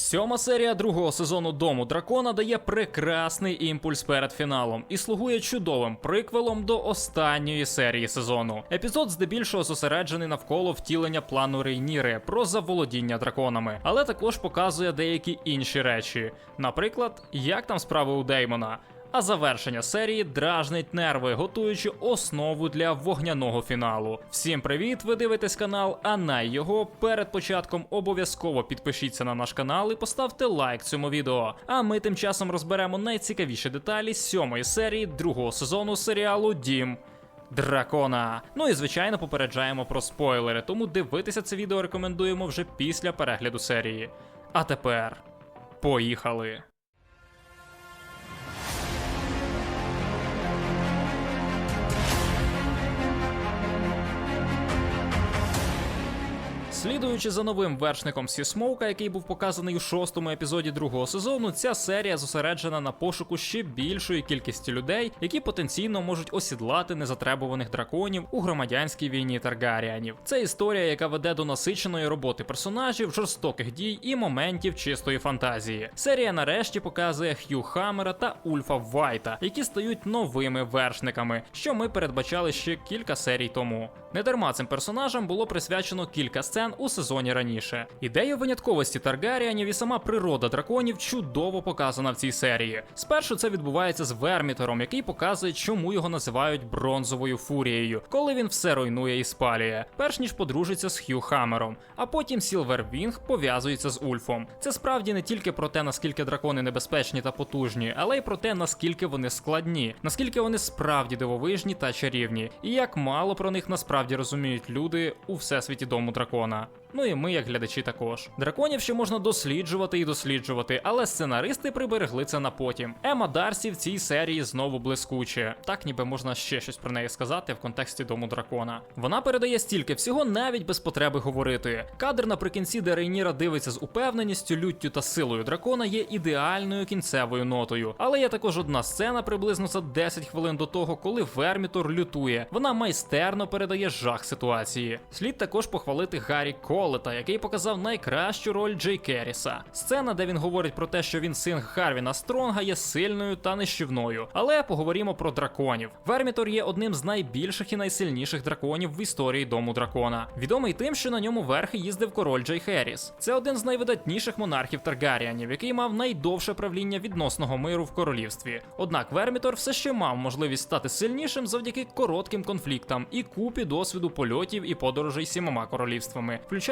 Сьома серія другого сезону Дому Дракона дає прекрасний імпульс перед фіналом і слугує чудовим приквелом до останньої серії сезону. Епізод здебільшого зосереджений навколо втілення плану Рейніри про заволодіння драконами, але також показує деякі інші речі. Наприклад, як там справи у Деймона. А завершення серії дражнить нерви, готуючи основу для вогняного фіналу. Всім привіт! Ви дивитесь канал, а на його перед початком обов'язково підпишіться на наш канал і поставте лайк цьому відео. А ми тим часом розберемо найцікавіші деталі сьомої серії другого сезону серіалу Дім. Дракона. Ну і звичайно попереджаємо про спойлери, тому дивитися це відео рекомендуємо вже після перегляду серії. А тепер поїхали. Слідуючи за новим вершником Сісмоука, який був показаний у шостому епізоді другого сезону, ця серія зосереджена на пошуку ще більшої кількості людей, які потенційно можуть осідлати незатребуваних драконів у громадянській війні Таргаріанів. Це історія, яка веде до насиченої роботи персонажів, жорстоких дій і моментів чистої фантазії. Серія нарешті показує Х'ю Хаммера та Ульфа Вайта, які стають новими вершниками, що ми передбачали ще кілька серій тому. Недарма цим персонажам було присвячено кілька сцен у сезоні раніше. Ідея винятковості Таргаріанів і сама природа драконів чудово показана в цій серії. Спершу це відбувається з Вермітором, який показує, чому його називають бронзовою фурією, коли він все руйнує і спалює, перш ніж подружиться з Х'ю Хаммером. А потім Сілвервінг пов'язується з Ульфом. Це справді не тільки про те, наскільки дракони небезпечні та потужні, але й про те, наскільки вони складні, наскільки вони справді дивовижні та чарівні, і як мало про них насправді розуміють люди у всесвіті дому дракона. Ну і ми, як глядачі, також. Драконів ще можна досліджувати і досліджувати, але сценаристи приберегли це на потім. Ема Дарсі в цій серії знову блискуче. Так ніби можна ще щось про неї сказати в контексті дому дракона. Вона передає стільки всього навіть без потреби говорити. Кадр наприкінці, де Рейніра дивиться з упевненістю, люттю та силою дракона, є ідеальною кінцевою нотою. Але є також одна сцена приблизно за 10 хвилин до того, коли Вермітор лютує. Вона майстерно передає жах ситуації. Слід також похвалити Гаррі Колета, який показав найкращу роль Джей Керріса. Сцена, де він говорить про те, що він син Харвіна Стронга, є сильною та нищівною. Але поговоримо про драконів. Вермітор є одним з найбільших і найсильніших драконів в історії дому дракона. Відомий тим, що на ньому верхи їздив король Джей Херріс. Це один з найвидатніших монархів Таргаріанів, який мав найдовше правління відносного миру в королівстві. Однак Вермітор все ще мав можливість стати сильнішим завдяки коротким конфліктам і купі досвіду польотів і подорожей сімома королівствами, включаючи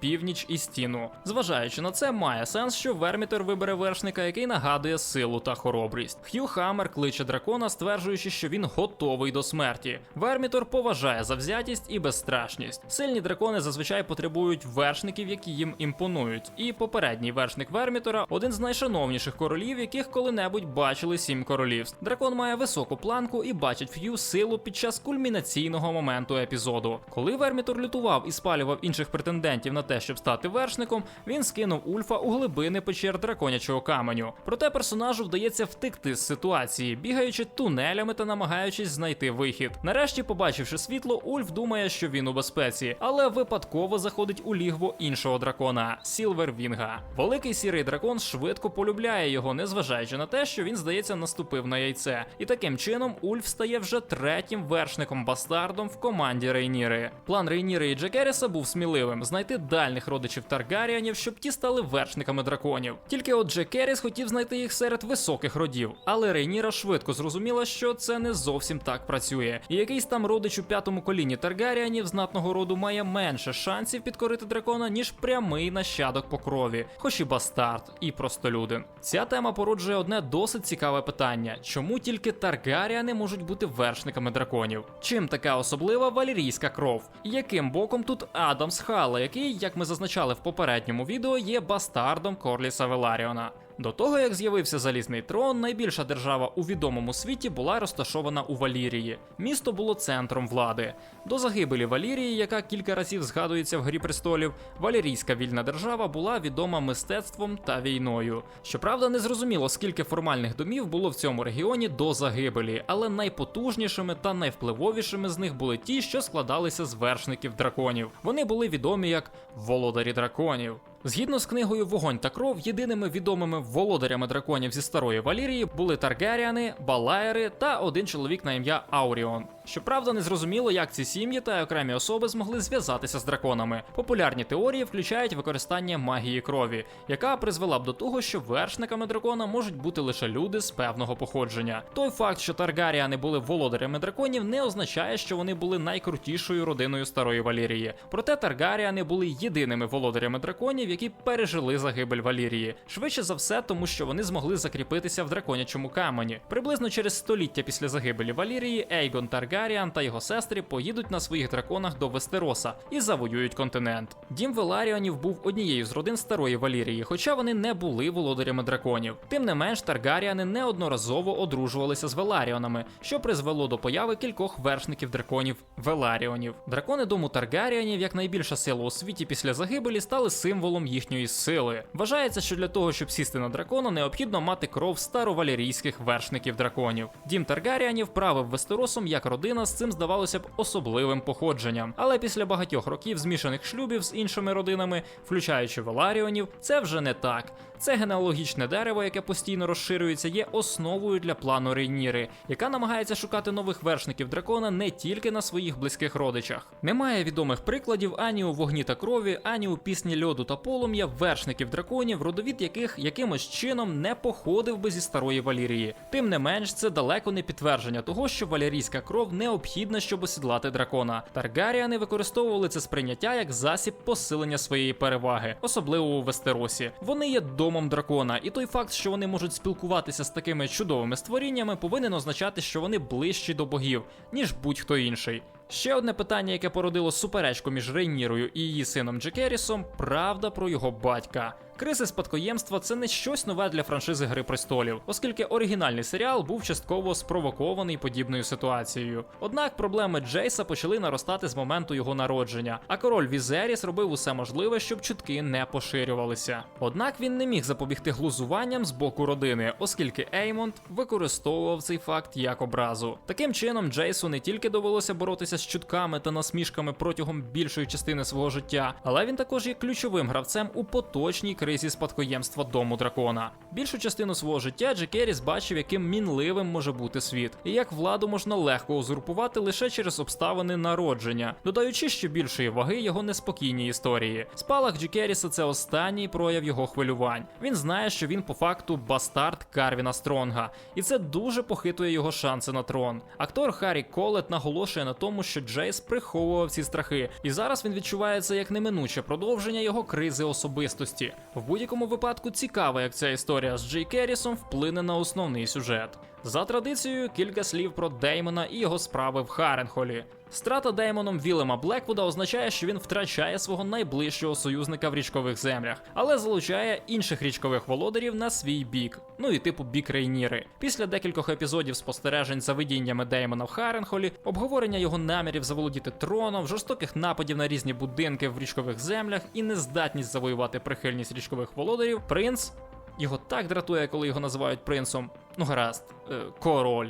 північ і стіну. Зважаючи на це, має сенс, що Вермітор вибере вершника, який нагадує силу та хоробрість. Х'ю Хаммер кличе дракона, стверджуючи, що він готовий до смерті. Вермітор поважає завзятість і безстрашність. Сильні дракони зазвичай потребують вершників, які їм імпонують. І попередній вершник Вермітора один з найшановніших королів, яких коли-небудь бачили сім королівств. Дракон має високу планку і бачить Ф'ю силу під час кульмінаційного моменту епізоду. Коли Вермітор лютував і спалював інших претендентів на те, щоб стати вершником, він скинув Ульфа у глибини печер драконячого каменю. Проте персонажу вдається втекти з ситуації, бігаючи тунелями та намагаючись знайти вихід. Нарешті, побачивши світло, Ульф думає, що він у безпеці, але випадково заходить у лігво іншого дракона Сілвервінга. Великий сірий дракон швидко полюбляє його, незважаючи на те, що він, здається, наступив на яйце. І таким чином Ульф стає вже третім вершником бастардом в команді Рейніри. План Рейніри і Джекеріса був сміливим знайти дальних родичів Таргаріанів, щоб ті стали вершниками драконів. Тільки от Джекеріс хотів знайти їх серед високих родів, але Рейніра швидко зрозуміла, що це не зовсім так працює. І якийсь там родич у п'ятому коліні Таргаріанів знатного роду має менше шансів підкорити дракона, ніж прямий нащадок по крові, хоч і бастард, і простолюдин. Ця тема породжує одне досить цікаве питання: чому тільки Таргаріани можуть бути вершниками драконів? Чим така особлива валірійська кров? Яким боком тут Адамс Хала, який, як ми зазначали в попередньому відео, є бастардом Корліса Веларіона? До того як з'явився залізний трон, найбільша держава у відомому світі була розташована у Валірії. Місто було центром влади. До загибелі Валірії, яка кілька разів згадується в Грі престолів, валірійська вільна держава була відома мистецтвом та війною. Щоправда, не зрозуміло, скільки формальних домів було в цьому регіоні до загибелі, але найпотужнішими та найвпливовішими з них були ті, що складалися з вершників драконів. Вони були відомі як володарі драконів. Згідно з книгою Вогонь та кров, єдиними відомими володарями драконів зі старої Валірії були Таргеріани, Балаєри та один чоловік на ім'я Ауріон. Щоправда, не зрозуміло, як ці сім'ї та окремі особи змогли зв'язатися з драконами. Популярні теорії включають використання магії крові, яка призвела б до того, що вершниками дракона можуть бути лише люди з певного походження. Той факт, що Таргаріани були володарями драконів, не означає, що вони були найкрутішою родиною старої Валірії. Проте Таргаріани були єдиними володарями драконів, які пережили загибель Валірії. Швидше за все, тому що вони змогли закріпитися в драконячому камені. Приблизно через століття після загибелі Валірії Ейгон Таргаріан та його сестри поїдуть на своїх драконах до Вестероса і завоюють континент. Дім Веларіонів був однією з родин старої Валірії, хоча вони не були володарями драконів. Тим не менш, Таргаріани неодноразово одружувалися з Веларіонами, що призвело до появи кількох вершників драконів Веларіонів. Дракони дому Таргаріанів, як найбільша сила у світі після загибелі, стали символом їхньої сили. Вважається, що для того, щоб сісти на дракона, необхідно мати кров старовалірійських вершників драконів. Дім Таргаріанів правив Вестеросом як родина з цим здавалося б особливим походженням. Але після багатьох років змішаних шлюбів з іншими родинами, включаючи Веларіонів, це вже не так. Це генеалогічне дерево, яке постійно розширюється, є основою для плану Рейніри, яка намагається шукати нових вершників дракона не тільки на своїх близьких родичах. Немає відомих прикладів ані у вогні та крові, ані у пісні льоду та полум'я вершників драконів, родовід яких якимось чином не походив би зі старої Валірії. Тим не менш, це далеко не підтвердження того, що валірійська кров необхідна, щоб осідлати дракона. Таргаріани використовували це сприйняття як засіб посилення своєї переваги, особливо у Вестеросі. Вони є домом дракона, і той факт, що вони можуть спілкуватися з такими чудовими створіннями, повинен означати, що вони ближчі до богів, ніж будь-хто інший. Ще одне питання, яке породило суперечку між Рейнірою і її сином Джекерісом, правда про його батька. Кризи спадкоємства це не щось нове для франшизи Гри престолів, оскільки оригінальний серіал був частково спровокований подібною ситуацією. Однак проблеми Джейса почали наростати з моменту його народження, а король Візеріс робив усе можливе, щоб чутки не поширювалися. Однак він не міг запобігти глузуванням з боку родини, оскільки Еймонд використовував цей факт як образу. Таким чином, Джейсу не тільки довелося боротися з чутками та насмішками протягом більшої частини свого життя, але він також є ключовим гравцем у поточній кризі спадкоємства дому дракона. Більшу частину свого життя Джекеріс бачив, яким мінливим може бути світ, і як владу можна легко узурпувати лише через обставини народження, додаючи ще більшої ваги його неспокійній історії. Спалах Джекеріса це останній прояв його хвилювань. Він знає, що він по факту бастард Карвіна Стронга, і це дуже похитує його шанси на трон. Актор Харрі Колет наголошує на тому, що Джейс приховував ці страхи, і зараз він відчуває це як неминуче продовження його кризи особистості. В будь-якому випадку цікаво, як ця історія з Джей Керрісом вплине на основний сюжет. За традицією, кілька слів про Деймона і його справи в Харенхолі. Страта Деймоном Вілема Блеквуда означає, що він втрачає свого найближчого союзника в річкових землях, але залучає інших річкових володарів на свій бік, ну і типу бік Рейніри. Після декількох епізодів спостережень за видіннями Деймона в Харенхолі, обговорення його намірів заволодіти троном, жорстоких нападів на різні будинки в річкових землях і нездатність завоювати прихильність річкових володарів, принц його так дратує, коли його називають принцом. Ну гаразд, е, король.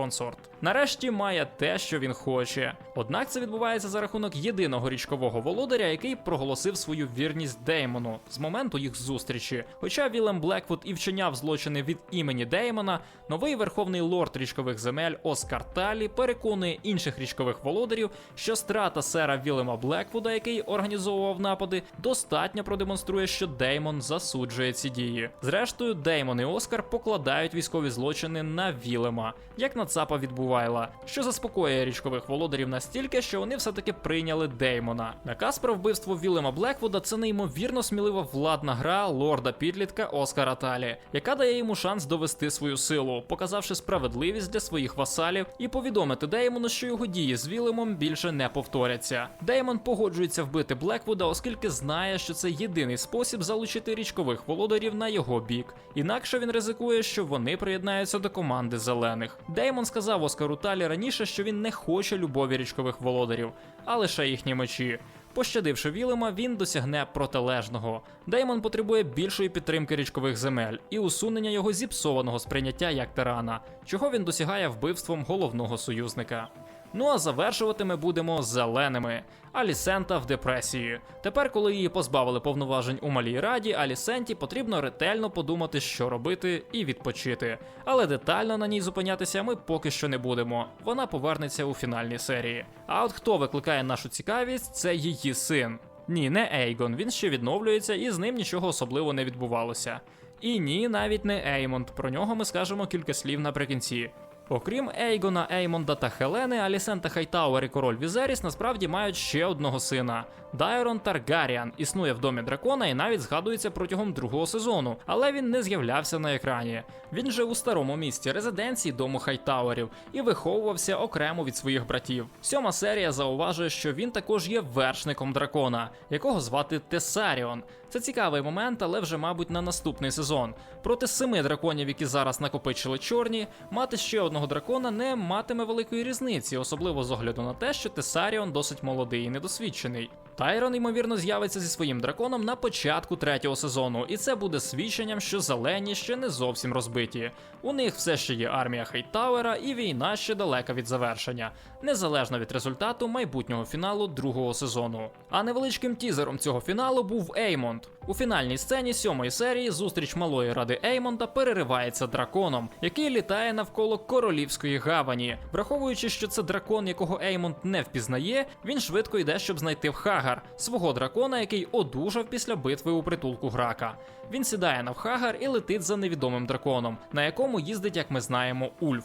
Консорт. Нарешті має те, що він хоче. Однак це відбувається за рахунок єдиного річкового володаря, який проголосив свою вірність Деймону з моменту їх зустрічі. Хоча Вілем Блеквуд і вчиняв злочини від імені Деймона, новий верховний лорд річкових земель Оскар Талі переконує інших річкових володарів, що страта сера Вілема Блеквуда, який організовував напади, достатньо продемонструє, що Деймон засуджує ці дії. Зрештою, Деймон і Оскар покладають військові злочини на Вілема. Як на ЦАПа відбувайла, що заспокоює річкових володарів настільки, що вони все-таки прийняли Деймона. Наказ про вбивство Вілема Блеквуда це неймовірно смілива владна гра лорда підлітка Оскара Талі, яка дає йому шанс довести свою силу, показавши справедливість для своїх васалів і повідомити Деймону, що його дії з Вілемом більше не повторяться. Деймон погоджується вбити Блеквуда, оскільки знає, що це єдиний спосіб залучити річкових володарів на його бік. Інакше він ризикує, що вони приєднаються до команди зелених. Деймон сказав Оскару Талі раніше, що він не хоче любові річкових володарів, а лише їхні мечі. Пощадивши Вілема, він досягне протилежного. Деймон потребує більшої підтримки річкових земель і усунення його зіпсованого сприйняття як тирана, чого він досягає вбивством головного союзника. Ну а завершувати ми будемо зеленими. Алісента в депресії. Тепер, коли її позбавили повноважень у малій раді, Алісенті потрібно ретельно подумати, що робити, і відпочити. Але детально на ній зупинятися ми поки що не будемо. Вона повернеться у фінальній серії. А от хто викликає нашу цікавість, це її син. Ні, не Ейгон, він ще відновлюється і з ним нічого особливо не відбувалося. І ні, навіть не Еймонд. Про нього ми скажемо кілька слів наприкінці. Окрім Ейгона, Еймонда та Хелени, Алісента Хайтауер і король Візеріс насправді мають ще одного сина. Дайрон Таргаріан існує в домі дракона і навіть згадується протягом другого сезону, але він не з'являвся на екрані. Він жив у старому місті резиденції дому Хайтауерів і виховувався окремо від своїх братів. Сьома серія зауважує, що він також є вершником дракона, якого звати Тесаріон. Це цікавий момент, але вже, мабуть, на наступний сезон. Проти семи драконів, які зараз накопичили чорні, мати ще одного дракона не матиме великої різниці, особливо з огляду на те, що Тесаріон досить молодий і недосвідчений. Тайрон, ймовірно, з'явиться зі своїм драконом на початку третього сезону, і це буде свідченням, що зелені ще не зовсім розбиті. У них все ще є армія Хейтауера, і війна ще далека від завершення, незалежно від результату майбутнього фіналу другого сезону. А невеличким тізером цього фіналу був Еймонд. У фінальній сцені сьомої серії зустріч малої ради Еймонда переривається драконом, який літає навколо королівської гавані. Враховуючи, що це дракон, якого Еймонд не впізнає, він швидко йде, щоб знайти Вхагар, свого дракона, який одужав після битви у притулку Грака. Він сідає на Вхагар і летить за невідомим драконом, на якому їздить, як ми знаємо, Ульф.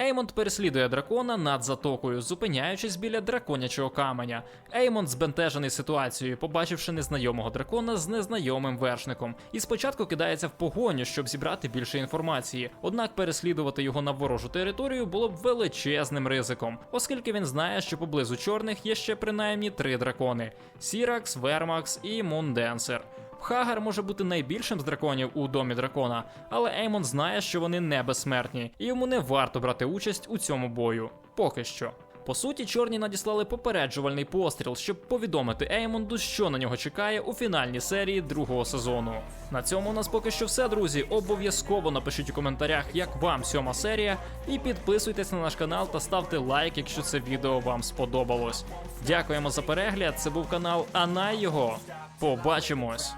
Еймонд переслідує дракона над затокою, зупиняючись біля драконячого каменя. Еймонд збентежений ситуацією, побачивши незнайомого дракона з незнайомим вершником, і спочатку кидається в погоню, щоб зібрати більше інформації. Однак переслідувати його на ворожу територію було б величезним ризиком, оскільки він знає, що поблизу чорних є ще принаймні три дракони: Сіракс, Вермакс і Мунденсер. Хагар може бути найбільшим з драконів у домі дракона, але Еймон знає, що вони не безсмертні, і йому не варто брати участь у цьому бою. Поки що. По суті, чорні надіслали попереджувальний постріл, щоб повідомити Еймонду, що на нього чекає у фінальній серії другого сезону. На цьому у нас поки що все, друзі. Обов'язково напишіть у коментарях, як вам сьома серія, і підписуйтесь на наш канал та ставте лайк, якщо це відео вам сподобалось. Дякуємо за перегляд. Це був канал Анай його. Побачимось.